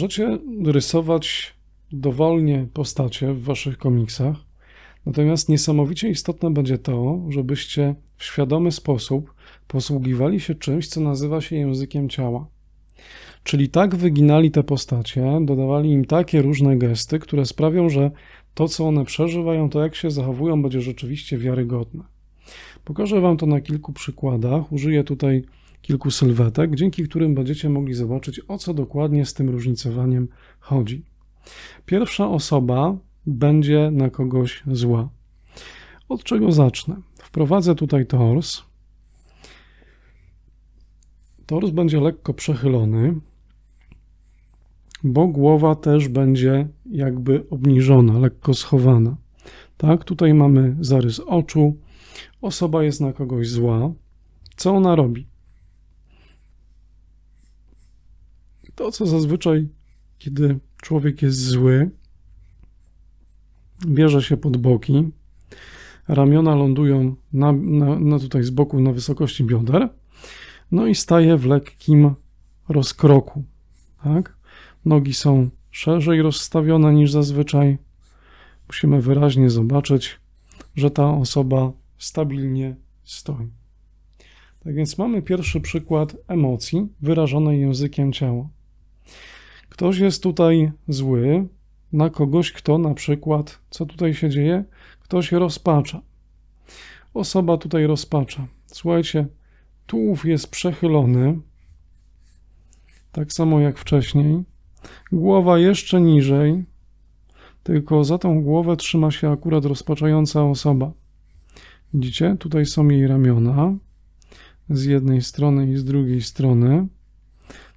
Możecie rysować dowolnie postacie w waszych komiksach, natomiast niesamowicie istotne będzie to, żebyście w świadomy sposób posługiwali się czymś, co nazywa się językiem ciała. Czyli tak wyginali te postacie, dodawali im takie różne gesty, które sprawią, że to, co one przeżywają, to jak się zachowują, będzie rzeczywiście wiarygodne. Pokażę Wam to na kilku przykładach. Użyję tutaj kilku sylwetek, dzięki którym będziecie mogli zobaczyć, o co dokładnie z tym różnicowaniem chodzi. Pierwsza osoba będzie na kogoś zła. Od czego zacznę? Wprowadzę tutaj tors. Tors będzie lekko przechylony, bo głowa też będzie jakby obniżona, lekko schowana. Tak, tutaj mamy zarys oczu. Osoba jest na kogoś zła. Co ona robi? To, co zazwyczaj, kiedy człowiek jest zły, bierze się pod boki, ramiona lądują na, na, na tutaj z boku na wysokości bioder, no i staje w lekkim rozkroku. Tak? Nogi są szerzej rozstawione niż zazwyczaj. Musimy wyraźnie zobaczyć, że ta osoba stabilnie stoi. Tak więc mamy pierwszy przykład emocji wyrażonej językiem ciała. Ktoś jest tutaj zły na kogoś, kto na przykład, co tutaj się dzieje? Ktoś rozpacza. Osoba tutaj rozpacza. Słuchajcie, tułów jest przechylony, tak samo jak wcześniej. Głowa jeszcze niżej, tylko za tą głowę trzyma się akurat rozpaczająca osoba. Widzicie? Tutaj są jej ramiona z jednej strony i z drugiej strony.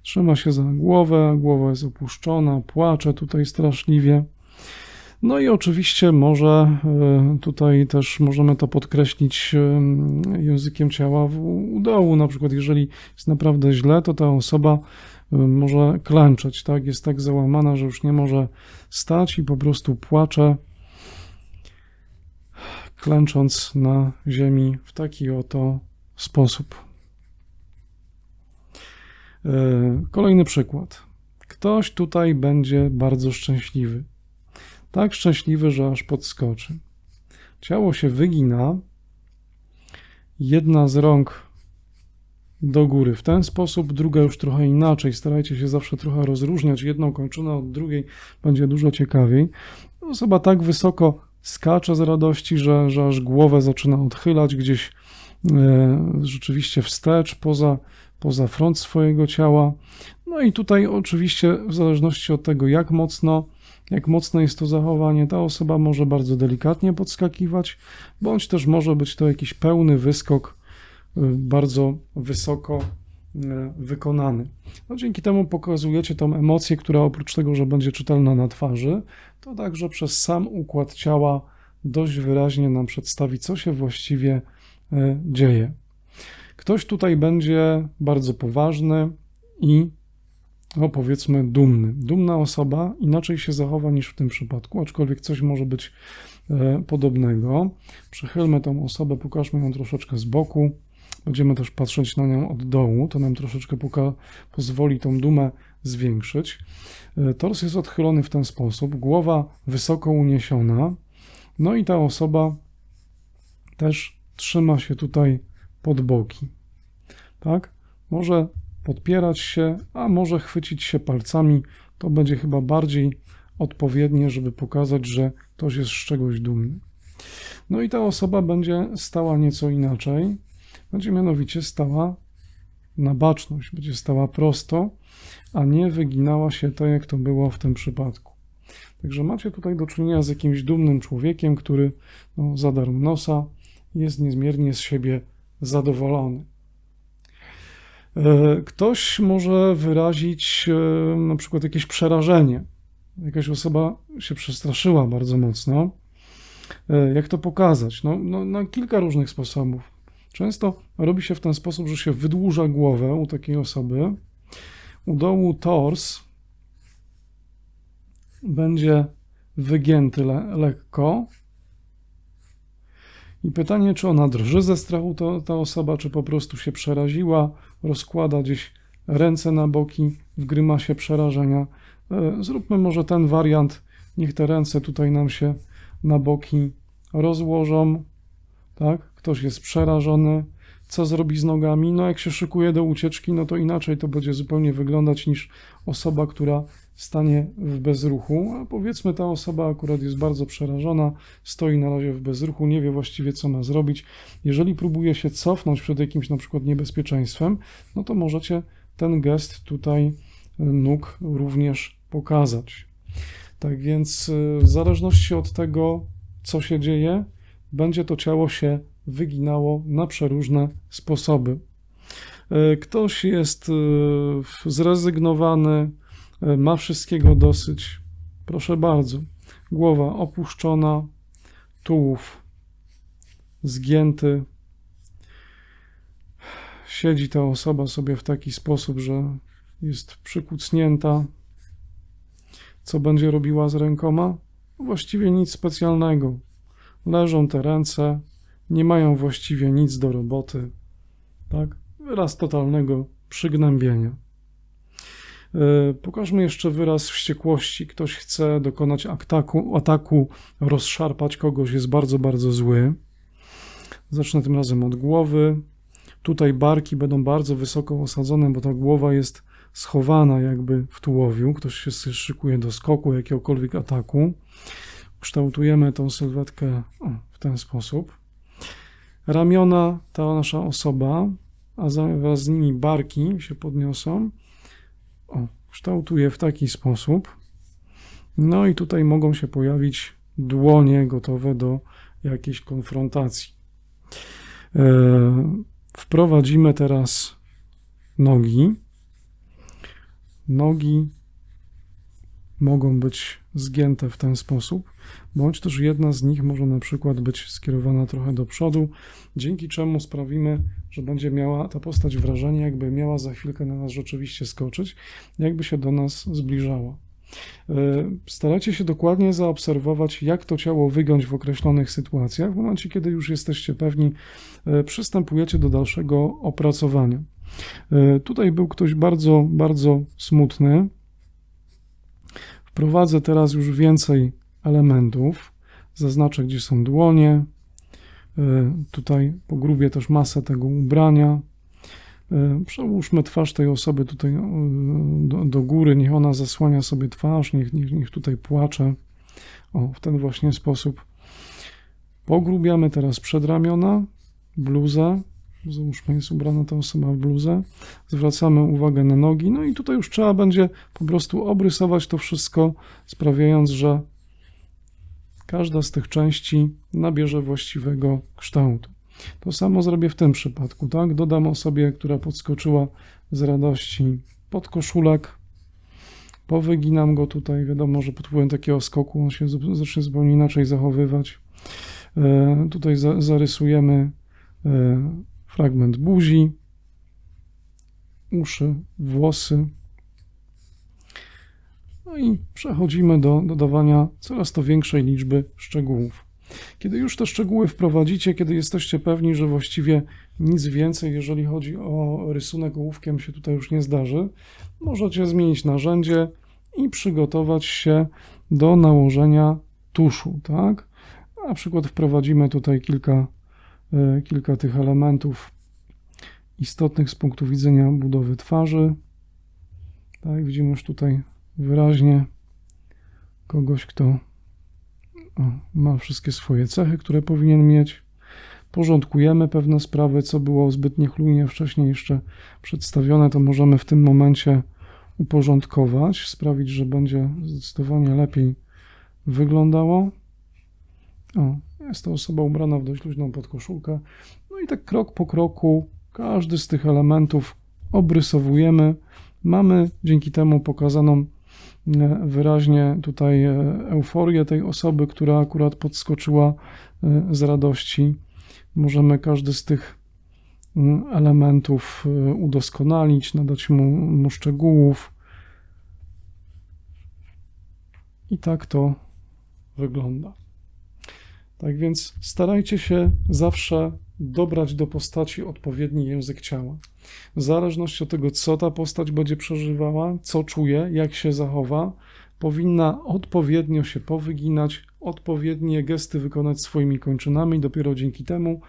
Trzyma się za głowę, głowa jest opuszczona, płacze tutaj straszliwie. No i oczywiście może e, tutaj też możemy to podkreślić e, językiem ciała u dołu. Na przykład, jeżeli jest naprawdę źle, to ta osoba e, może klęczeć, tak? Jest tak załamana, że już nie może stać i po prostu płacze, klęcząc na ziemi w taki oto sposób. Kolejny przykład. Ktoś tutaj będzie bardzo szczęśliwy tak szczęśliwy, że aż podskoczy. Ciało się wygina, jedna z rąk do góry w ten sposób, druga już trochę inaczej. Starajcie się zawsze trochę rozróżniać jedną kończynę od drugiej, będzie dużo ciekawiej. Osoba tak wysoko skacze z radości, że, że aż głowę zaczyna odchylać gdzieś e, rzeczywiście wstecz, poza, poza front swojego ciała. No i tutaj oczywiście w zależności od tego, jak mocno jak mocne jest to zachowanie, ta osoba może bardzo delikatnie podskakiwać, bądź też może być to jakiś pełny wyskok, y, bardzo wysoko y, wykonany. No, dzięki temu pokazujecie tą emocję, która oprócz tego, że będzie czytelna na twarzy, to także przez sam układ ciała dość wyraźnie nam przedstawi, co się właściwie y, dzieje. Ktoś tutaj będzie bardzo poważny i no powiedzmy dumny. Dumna osoba inaczej się zachowa niż w tym przypadku, aczkolwiek coś może być e, podobnego. Przechylmy tą osobę, pokażmy ją troszeczkę z boku. Będziemy też patrzeć na nią od dołu, to nam troszeczkę pozwoli tą dumę zwiększyć. E, tors jest odchylony w ten sposób, głowa wysoko uniesiona, no i ta osoba też trzyma się tutaj pod boki. Tak? Może podpierać się, a może chwycić się palcami. To będzie chyba bardziej odpowiednie, żeby pokazać, że ktoś jest z czegoś dumny. No i ta osoba będzie stała nieco inaczej. Będzie mianowicie stała na baczność, będzie stała prosto, a nie wyginała się tak, jak to było w tym przypadku. Także macie tutaj do czynienia z jakimś dumnym człowiekiem, który no, zadarł nosa, jest niezmiernie z siebie zadowolony. E, ktoś może wyrazić e, na przykład jakieś przerażenie. Jakaś osoba się przestraszyła bardzo mocno. E, jak to pokazać? No, no, na kilka różnych sposobów. Często robi się w ten sposób, że się wydłuża głowę u takiej osoby. U dołu tors będzie wygięty le lekko, i pytanie, czy ona drży ze strachu, to, ta osoba, czy po prostu się przeraziła, rozkłada gdzieś ręce na boki w grymasie przerażenia. E, Zróbmy może ten wariant. Niech te ręce tutaj nam się na boki rozłożą. Tak? Ktoś jest przerażony. Co zrobi z nogami? No, jak się szykuje do ucieczki, no to inaczej to będzie zupełnie wyglądać niż osoba, która stanie w bezruchu. A powiedzmy, ta osoba akurat jest bardzo przerażona, stoi na razie w bezruchu, nie wie właściwie, co ma zrobić. Jeżeli próbuje się cofnąć przed jakimś na przykład niebezpieczeństwem, no to możecie ten gest tutaj y, nóg również pokazać. Tak więc, y, w zależności od tego, co się dzieje, będzie to ciało się wyginało na przeróżne sposoby. Y, Ktoś jest zrezygnowany, ma wszystkiego dosyć. Proszę bardzo. Głowa opuszczona, tułów zgięty. Siedzi ta osoba sobie w taki sposób, że jest przykucnięta. Co będzie robiła z rękoma? Właściwie nic specjalnego. Leżą te ręce, nie mają właściwie nic do roboty. Tak? Wyraz totalnego przygnębienia. E, Pokażmy jeszcze wyraz wściekłości. Ktoś chce dokonać ataku, ataku, rozszarpać kogoś, jest bardzo, bardzo zły. Zacznę tym razem od głowy. Tutaj barki będą bardzo wysoko osadzone, bo ta głowa jest schowana jakby w tułowiu. Ktoś się szykuje do skoku, jakiegokolwiek ataku. Kształtujemy tą sylwetkę w ten sposób. Ramiona ta nasza osoba, a wraz z nimi barki się podniosą. O, kształtuje w taki sposób. No i tutaj mogą się pojawić dłonie gotowe do jakiejś konfrontacji. E, Wprowadzimy teraz nogi. Nogi mogą być zgięte w ten sposób, bądź też jedna z nich może na przykład być skierowana trochę do przodu, dzięki czemu sprawimy, że będzie miała ta postać wrażenie, jakby miała za chwilkę na nas rzeczywiście skoczyć, jakby się do nas zbliżała. E, Starajcie się dokładnie zaobserwować, jak to ciało wygiąć w określonych sytuacjach. W momencie, kiedy już jesteście pewni, e, przystępujecie do dalszego opracowania. E, Tutaj był ktoś bardzo, bardzo smutny. Wprowadzę teraz już więcej elementów. Zaznaczę, gdzie są dłonie. E, Tutaj pogrubię też masę tego ubrania. E, Przełóżmy twarz tej osoby tutaj e, do, do góry, niech ona zasłania sobie twarz, niech, niech, niech tutaj płacze. O, w ten właśnie sposób. Pogrubiamy teraz przedramiona, bluzę. Załóżmy, jest ubrana ta osoba w bluzę. Zwracamy uwagę na nogi. No i tutaj już trzeba będzie po prostu obrysować to wszystko, sprawiając, że każda z tych części nabierze właściwego kształtu. To samo zrobię w tym przypadku, tak? Dodam osobie, która podskoczyła z radości pod koszulek. Powyginam go tutaj. Wiadomo, że pod wpływem takiego skoku on się zacznie zupełnie inaczej zachowywać. E, tutaj za, zarysujemy e, fragment buzi, uszy, włosy. No i przechodzimy do dodawania coraz to większej liczby szczegółów. Kiedy już te szczegóły wprowadzicie, kiedy jesteście pewni, że właściwie nic więcej, jeżeli chodzi o rysunek ołówkiem, się tutaj już nie zdarzy, możecie zmienić narzędzie i przygotować się do nałożenia tuszu, tak? Na przykład wprowadzimy tutaj kilka, kilka tych elementów istotnych z punktu widzenia budowy twarzy. Tak, widzimy już tutaj wyraźnie kogoś, kto ma wszystkie swoje cechy, które powinien mieć. Porządkujemy pewne sprawy, co było zbyt niechlujnie wcześniej jeszcze przedstawione, to możemy w tym momencie uporządkować, sprawić, że będzie zdecydowanie lepiej wyglądało. O, jest to osoba ubrana w dość luźną podkoszulkę. No i tak krok po kroku każdy z tych elementów obrysowujemy. Mamy dzięki temu pokazaną e, wyraźnie tutaj e, euforię tej osoby, która akurat podskoczyła e, z radości. Możemy każdy z tych elementów udoskonalić, nadać mu, mu szczegółów. I tak to wygląda. Tak więc starajcie się zawsze dobrać do postaci odpowiedni język ciała. W zależności od tego, co ta postać będzie przeżywała, co czuje, jak się zachowa, powinna odpowiednio się powyginać, odpowiednie gesty wykonać swoimi kończynami. Dopiero dzięki temu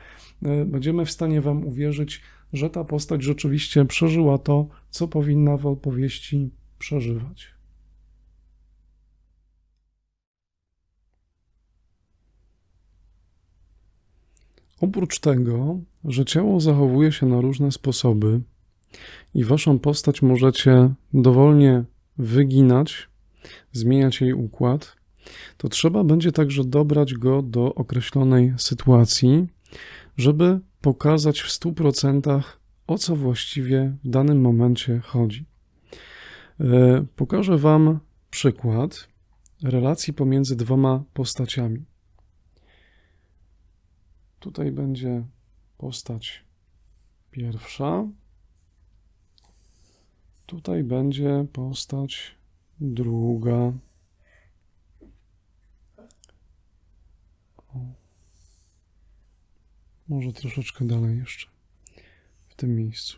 e, będziemy w stanie Wam uwierzyć, że ta postać rzeczywiście przeżyła to, co powinna w opowieści przeżywać. Oprócz tego, że ciało zachowuje się na różne sposoby i waszą postać możecie dowolnie wyginać, zmieniać jej układ, to trzeba będzie także dobrać go do określonej sytuacji, żeby pokazać w 100% o co właściwie w danym momencie chodzi. E, pokażę Wam przykład relacji pomiędzy dwoma postaciami. Tutaj będzie postać pierwsza. Tutaj będzie postać druga. O. Może troszeczkę dalej jeszcze w tym miejscu.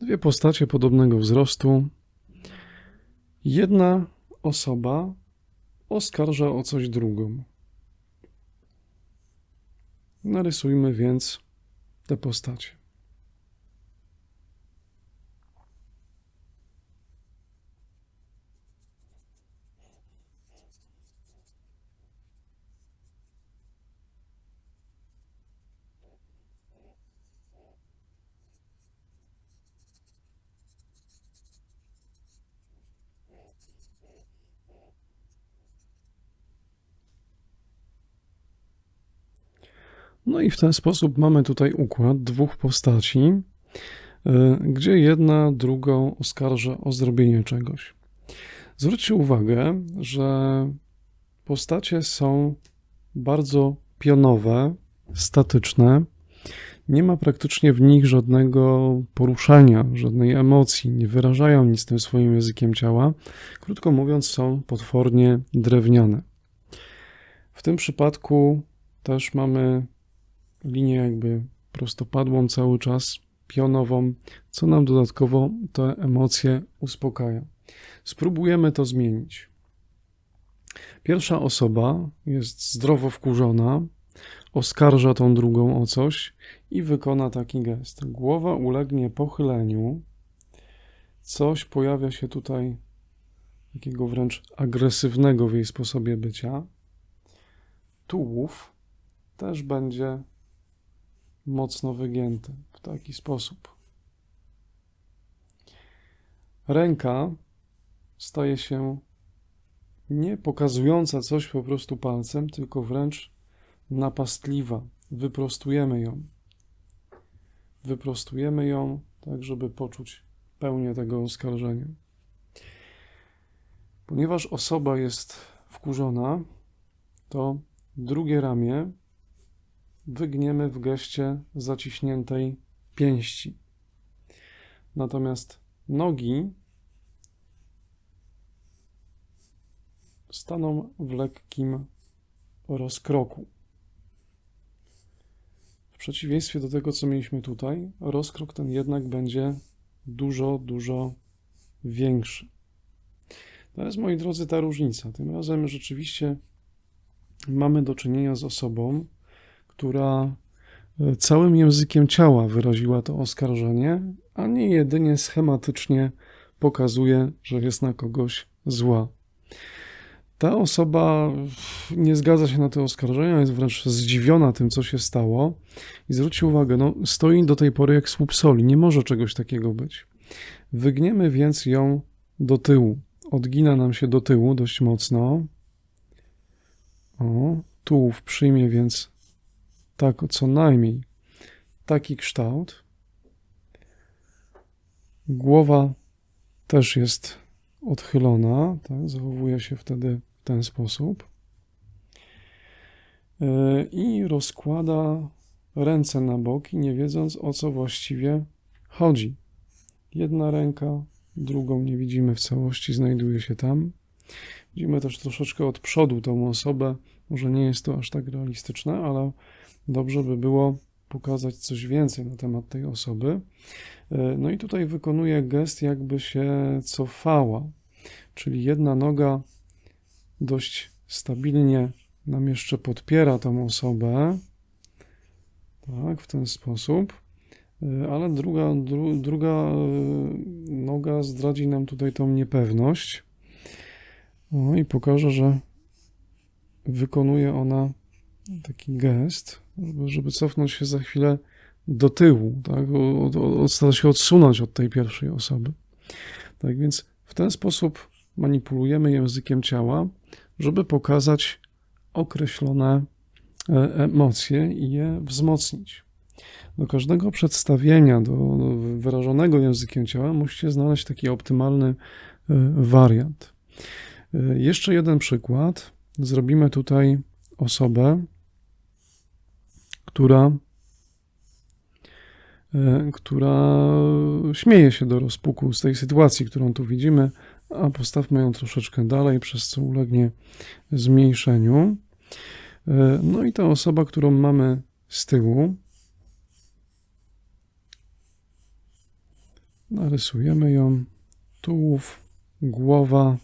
Dwie postacie podobnego wzrostu. Jedna osoba oskarża o coś drugą. Narysujmy więc te postacie. I w ten sposób mamy tutaj układ dwóch postaci, y, gdzie jedna drugą oskarża o zrobienie czegoś. Zwróćcie uwagę, że postacie są bardzo pionowe, statyczne. Nie ma praktycznie w nich żadnego poruszania, żadnej emocji, nie wyrażają nic tym swoim językiem ciała. Krótko mówiąc, są potwornie drewniane. W tym przypadku też mamy linię jakby prostopadłą cały czas, pionową, co nam dodatkowo te emocje uspokaja. Spróbujemy to zmienić. Pierwsza osoba jest zdrowo wkurzona, oskarża tą drugą o coś i wykona taki gest. Głowa ulegnie pochyleniu, coś pojawia się tutaj takiego wręcz agresywnego w jej sposobie bycia. Tułów też będzie mocno wygięty w taki sposób. Ręka staje się nie pokazująca coś po prostu palcem, tylko wręcz napastliwa. Wyprostujemy ją. Wyprostujemy ją, tak żeby poczuć pełnię tego oskarżenia. Ponieważ osoba jest wkurzona, to drugie ramię wygniemy w geście zaciśniętej pięści. Natomiast nogi staną w lekkim rozkroku. W przeciwieństwie do tego, co mieliśmy tutaj, rozkrok ten jednak będzie dużo, dużo większy. To jest, moi drodzy, ta różnica. Tym razem rzeczywiście mamy do czynienia z osobą, która e, całym językiem ciała wyraziła to oskarżenie, a nie jedynie schematycznie pokazuje, że jest na kogoś zła. Ta osoba nie zgadza się na te oskarżenia, jest wręcz zdziwiona tym, co się stało. I zwróćcie uwagę, no, stoi do tej pory jak słup soli, nie może czegoś takiego być. Wygniemy więc ją do tyłu. Odgina nam się do tyłu dość mocno. O, tułów przyjmie więc tak co najmniej taki kształt. Głowa też jest odchylona, tak? zachowuje się wtedy w ten sposób. E, I rozkłada ręce na boki, nie wiedząc o co właściwie chodzi. Jedna ręka, drugą nie widzimy w całości, znajduje się tam. Widzimy też troszeczkę od przodu tą osobę. Może nie jest to aż tak realistyczne, ale dobrze by było pokazać coś więcej na temat tej osoby. E, No i tutaj wykonuję gest, jakby się cofała, czyli jedna noga dość stabilnie nam jeszcze podpiera tą osobę. Tak, w ten sposób. E, Ale druga, dru, druga e, noga zdradzi nam tutaj tą niepewność. No i pokaże, że wykonuje ona taki gest, żeby, cofnąć się za chwilę do tyłu, tak? Od, od, od, stara się odsunąć od tej pierwszej osoby. Tak więc w ten sposób manipulujemy językiem ciała, żeby pokazać określone e, emocje i je wzmocnić. Do każdego przedstawienia, do, do wyrażonego językiem ciała, musicie znaleźć taki optymalny e, wariant. E, Jeszcze jeden przykład. Zrobimy tutaj osobę, która, e, która śmieje się do rozpuku z tej sytuacji, którą tu widzimy, a postawmy ją troszeczkę dalej, przez co ulegnie zmniejszeniu. E, No i ta osoba, którą mamy z tyłu, narysujemy ją, tułów, głowa,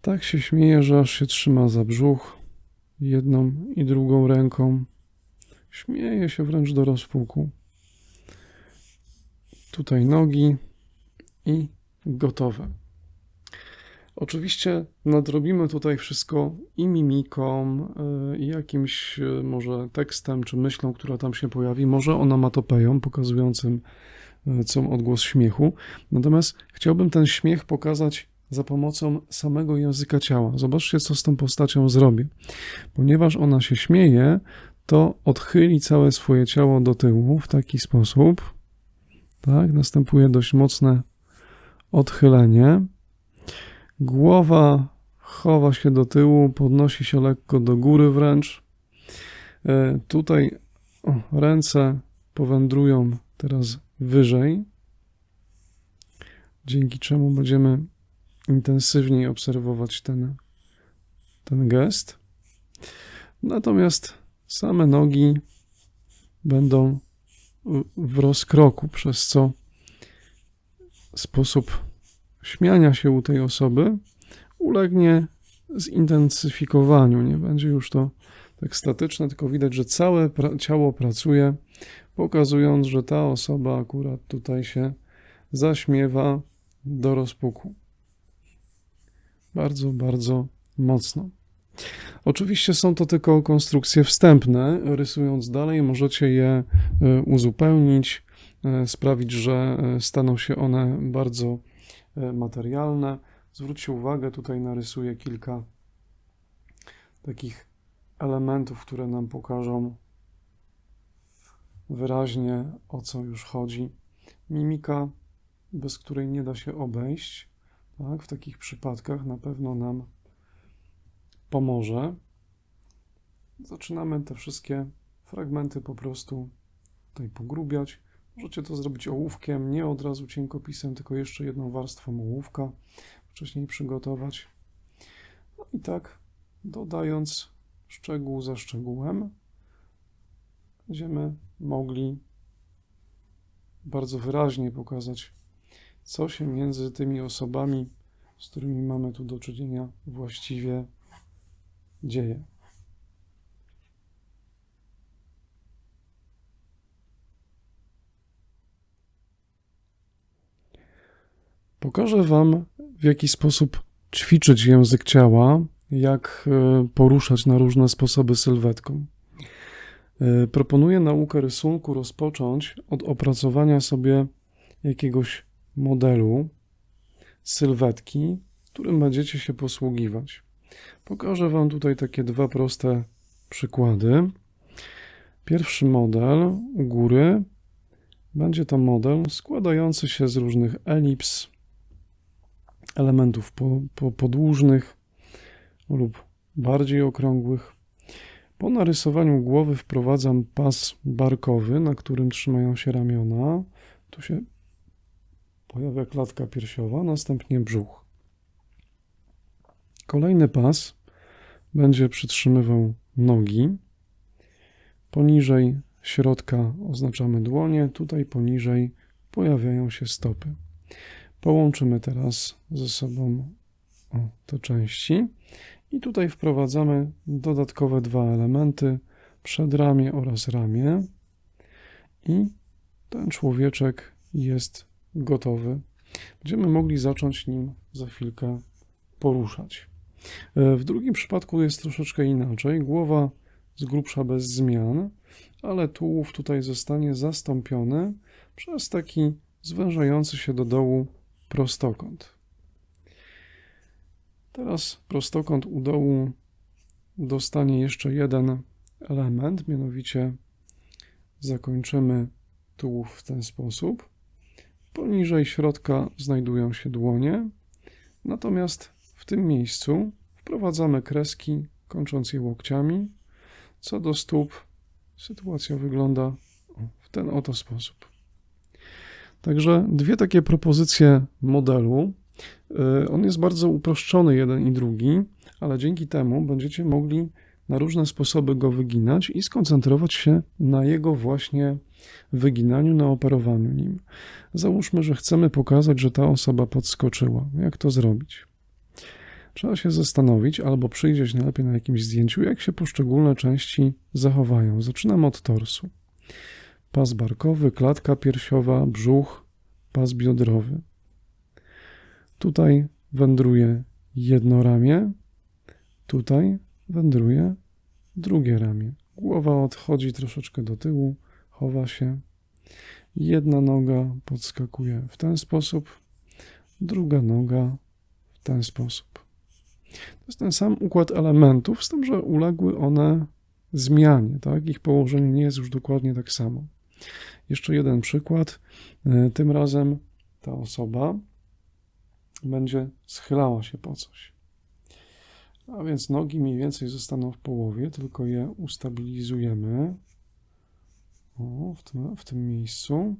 tak się śmieje, że aż się trzyma za brzuch jedną i drugą ręką. Śmieje się wręcz do rozpuku. Tutaj nogi i gotowe. Oczywiście nadrobimy tutaj wszystko i mimiką, y, i jakimś y, może tekstem czy myślą, która tam się pojawi, może onomatopeją pokazującym y, co odgłos śmiechu. Natomiast chciałbym ten śmiech pokazać za pomocą samego języka ciała. Zobaczcie, co z tą postacią zrobię. Ponieważ ona się śmieje, to odchyli całe swoje ciało do tyłu w taki sposób. Tak, następuje dość mocne odchylenie. Głowa chowa się do tyłu, podnosi się lekko do góry wręcz. E, Tutaj o, ręce powędrują teraz wyżej, dzięki czemu będziemy intensywniej obserwować ten, ten gest. Natomiast same nogi będą w- rozkroku, przez co sposób śmiania się u tej osoby ulegnie zintensyfikowaniu. Nie będzie już to tak statyczne, tylko widać, że całe pra- ciało pracuje, pokazując, że ta osoba akurat tutaj się zaśmiewa do rozpuku. Bardzo, bardzo mocno. Oczywiście są to tylko konstrukcje wstępne. Rysując dalej, możecie je e, uzupełnić, e, sprawić, że e, staną się one bardzo materialne. Zwróćcie uwagę, tutaj narysuję kilka takich elementów, które nam pokażą wyraźnie o co już chodzi. Mimika, bez której nie da się obejść, tak, w takich przypadkach na pewno nam pomoże. Zaczynamy te wszystkie fragmenty po prostu tutaj pogrubiać. Możecie to zrobić ołówkiem, nie od razu cienkopisem, tylko jeszcze jedną warstwą ołówka wcześniej przygotować. No i tak dodając szczegół za szczegółem, będziemy mogli bardzo wyraźnie pokazać, co się między tymi osobami, z którymi mamy tu do czynienia, właściwie dzieje. Pokażę Wam, w jaki sposób ćwiczyć język ciała, jak e, poruszać na różne sposoby sylwetką. E, Proponuję naukę rysunku rozpocząć od opracowania sobie jakiegoś modelu sylwetki, którym będziecie się posługiwać. Pokażę Wam tutaj takie dwa proste przykłady. Pierwszy model u góry będzie to model składający się z różnych elips, elementów po, po, podłużnych lub bardziej okrągłych. Po narysowaniu głowy wprowadzam pas barkowy, na którym trzymają się ramiona. Tu się pojawia klatka piersiowa, następnie brzuch. Kolejny pas będzie przytrzymywał nogi. Poniżej środka oznaczamy dłonie, tutaj poniżej pojawiają się stopy. Połączymy teraz ze sobą te części i tutaj wprowadzamy dodatkowe dwa elementy, przedramię oraz ramię i ten człowieczek jest gotowy. Będziemy mogli zacząć nim za chwilkę poruszać. E, W drugim przypadku jest troszeczkę inaczej. Głowa z grubsza bez zmian, ale tułów tutaj zostanie zastąpiony przez taki zwężający się do dołu prostokąt. Teraz prostokąt u dołu dostanie jeszcze jeden element, mianowicie zakończymy tułów w ten sposób. Poniżej środka znajdują się dłonie, natomiast w tym miejscu wprowadzamy kreski kończąc je łokciami. Co do stóp, sytuacja wygląda w ten oto sposób. Także dwie takie propozycje modelu. Y, On jest bardzo uproszczony, jeden i drugi, ale dzięki temu będziecie mogli na różne sposoby go wyginać i skoncentrować się na jego właśnie wyginaniu, na operowaniu nim. Załóżmy, że chcemy pokazać, że ta osoba podskoczyła. Jak to zrobić? Trzeba się zastanowić albo przyjrzeć najlepiej na jakimś zdjęciu, jak się poszczególne części zachowają. Zaczynam od torsu. Pas barkowy, klatka piersiowa, brzuch, pas biodrowy. Tutaj wędruje jedno ramię, tutaj wędruje drugie ramię. Głowa odchodzi troszeczkę do tyłu, chowa się. Jedna noga podskakuje w ten sposób, druga noga w ten sposób. To jest ten sam układ elementów, z tym, że uległy one zmianie, tak? Ich położenie nie jest już dokładnie tak samo. Jeszcze jeden przykład. E, Tym razem ta osoba będzie schylała się po coś. A więc nogi mniej więcej zostaną w połowie, tylko je ustabilizujemy. O, w tym, w tym miejscu.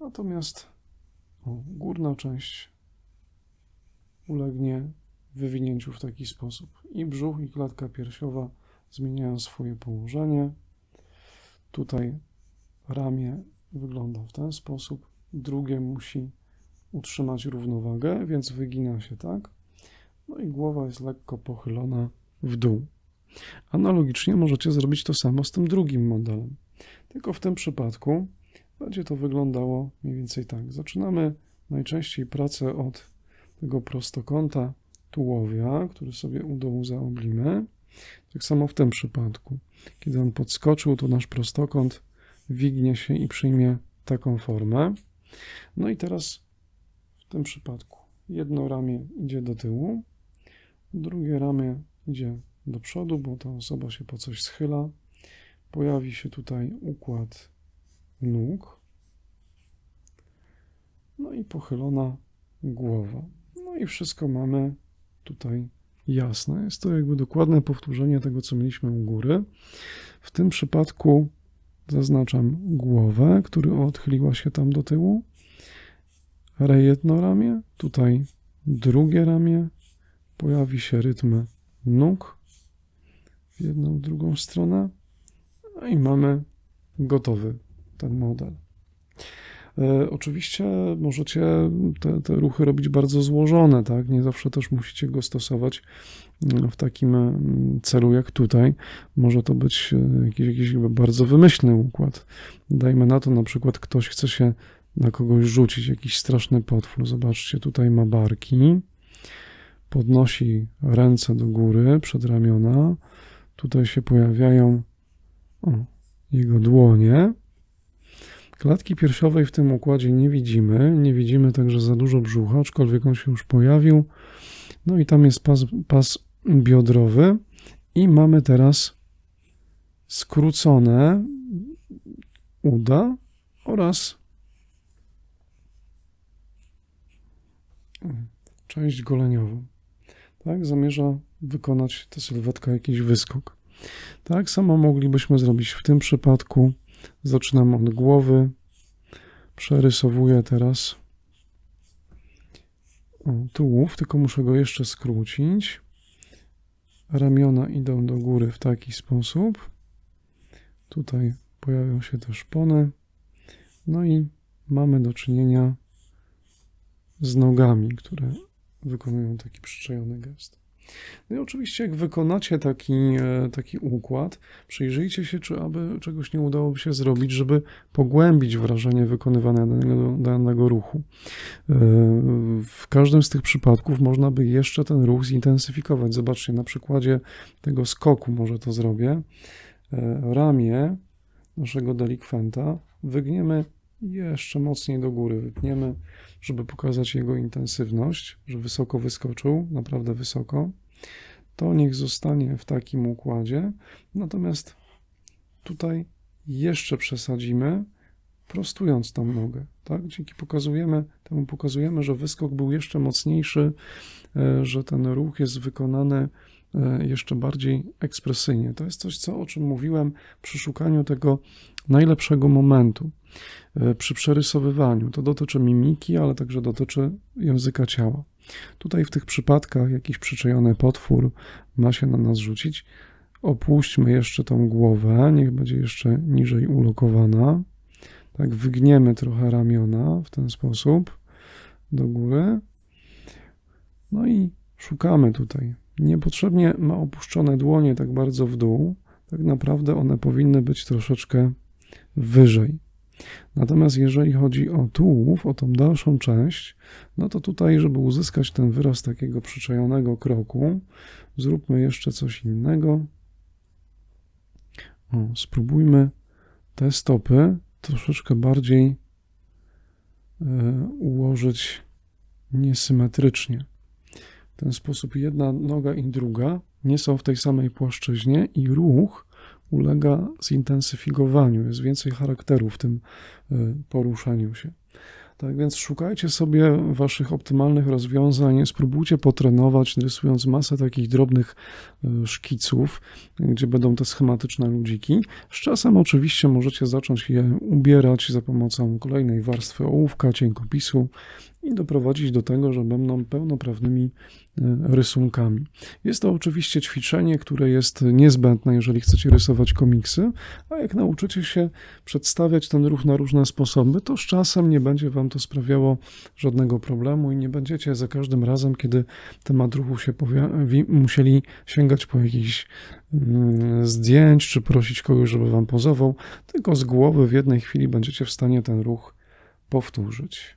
Natomiast o, górna część ulegnie wywinięciu w taki sposób. I brzuch, i klatka piersiowa zmieniają swoje położenie. Tutaj ramię wygląda w ten sposób, drugie musi utrzymać równowagę, więc wygina się tak. No i głowa jest lekko pochylona w dół. Analogicznie możecie zrobić to samo z tym drugim modelem. Tylko w tym przypadku będzie to wyglądało mniej więcej tak. Zaczynamy najczęściej pracę od tego prostokąta tułowia, który sobie u dołu zaoblimy. Tak samo w tym przypadku. Kiedy on podskoczył, to nasz prostokąt wignie się i przyjmie taką formę. No i teraz w tym przypadku jedno ramię idzie do tyłu, drugie ramię idzie do przodu, bo ta osoba się po coś schyla. Pojawi się tutaj układ nóg. No i pochylona głowa. No i wszystko mamy tutaj jasne. Jest to jakby dokładne powtórzenie tego, co mieliśmy u góry. W tym przypadku zaznaczam głowę, która odchyliła się tam do tyłu. Jedno ramię, tutaj drugie ramię. Pojawi się rytm nóg w jedną, drugą stronę. No i mamy gotowy ten model. E, Oczywiście możecie te, te ruchy robić bardzo złożone, tak? Nie zawsze też musicie go stosować mm, w takim mm, celu jak tutaj. Może to być e, jakiś, jakiś bardzo wymyślny układ. Dajmy na to, na przykład ktoś chce się na kogoś rzucić, jakiś straszny potwór. Zobaczcie, tutaj ma barki, podnosi ręce do góry, przed ramiona. Tutaj się pojawiają o, jego dłonie. Klatki piersiowej w tym układzie nie widzimy. Nie widzimy także za dużo brzucha, aczkolwiek on się już pojawił. No i tam jest pas, pas biodrowy. I mamy teraz skrócone uda oraz część goleniową. Tak, zamierza wykonać tę sylwetkę jakiś wyskok. Tak samo moglibyśmy zrobić w tym przypadku. Zaczynam od głowy. Przerysowuję teraz tułów, tylko muszę go jeszcze skrócić. ramiona idą do góry w taki sposób. Tutaj pojawią się też szpony. No i mamy do czynienia z nogami, które wykonują taki przyczajony gest. No i oczywiście, jak wykonacie taki, e, taki układ, przyjrzyjcie się, czy aby czegoś nie udałoby się zrobić, żeby pogłębić wrażenie wykonywania danego, danego ruchu. E, W każdym z tych przypadków można by jeszcze ten ruch zintensyfikować. Zobaczcie, na przykładzie tego skoku może to zrobię. E, Ramię naszego delikwenta wygniemy jeszcze mocniej do góry, wypniemy, żeby pokazać jego intensywność, że wysoko wyskoczył, naprawdę wysoko. To niech zostanie w takim układzie. Natomiast tutaj jeszcze przesadzimy, prostując tą nogę. Tak? Dzięki pokazujemy, temu pokazujemy, że wyskok był jeszcze mocniejszy, e, że ten ruch jest wykonany e, jeszcze bardziej ekspresyjnie. To jest coś, co, o czym mówiłem przy szukaniu tego najlepszego momentu przy przerysowywaniu. To dotyczy mimiki, ale także dotyczy języka ciała. Tutaj w tych przypadkach jakiś przyczajony potwór ma się na nas rzucić. Opuśćmy jeszcze tą głowę, niech będzie jeszcze niżej ulokowana. Tak, wygniemy trochę ramiona w ten sposób do góry. No i szukamy tutaj. Niepotrzebnie ma opuszczone dłonie tak bardzo w dół. Tak naprawdę one powinny być troszeczkę wyżej. Natomiast jeżeli chodzi o tułów, o tą dalszą część, no to tutaj, żeby uzyskać ten wyraz takiego przyczajonego kroku, zróbmy jeszcze coś innego. O, spróbujmy te stopy troszeczkę bardziej e, ułożyć niesymetrycznie. W ten sposób jedna noga i druga nie są w tej samej płaszczyźnie i ruch ulega zintensyfikowaniu, jest więcej charakteru w tym y, poruszaniu się. Tak więc szukajcie sobie waszych optymalnych rozwiązań, spróbujcie potrenować, rysując masę takich drobnych y, szkiców, gdzie będą te schematyczne ludziki. Z czasem oczywiście możecie zacząć je ubierać za pomocą kolejnej warstwy ołówka, cienkopisu i doprowadzić do tego, że będą pełnoprawnymi y, rysunkami. Jest to oczywiście ćwiczenie, które jest niezbędne, jeżeli chcecie rysować komiksy, a jak nauczycie się przedstawiać ten ruch na różne sposoby, to z czasem nie będzie wam to sprawiało żadnego problemu i nie będziecie za każdym razem, kiedy temat ruchu się pojawi, musieli sięgać po jakichś mm, zdjęć, czy prosić kogoś, żeby wam pozował, tylko z głowy w jednej chwili będziecie w stanie ten ruch powtórzyć.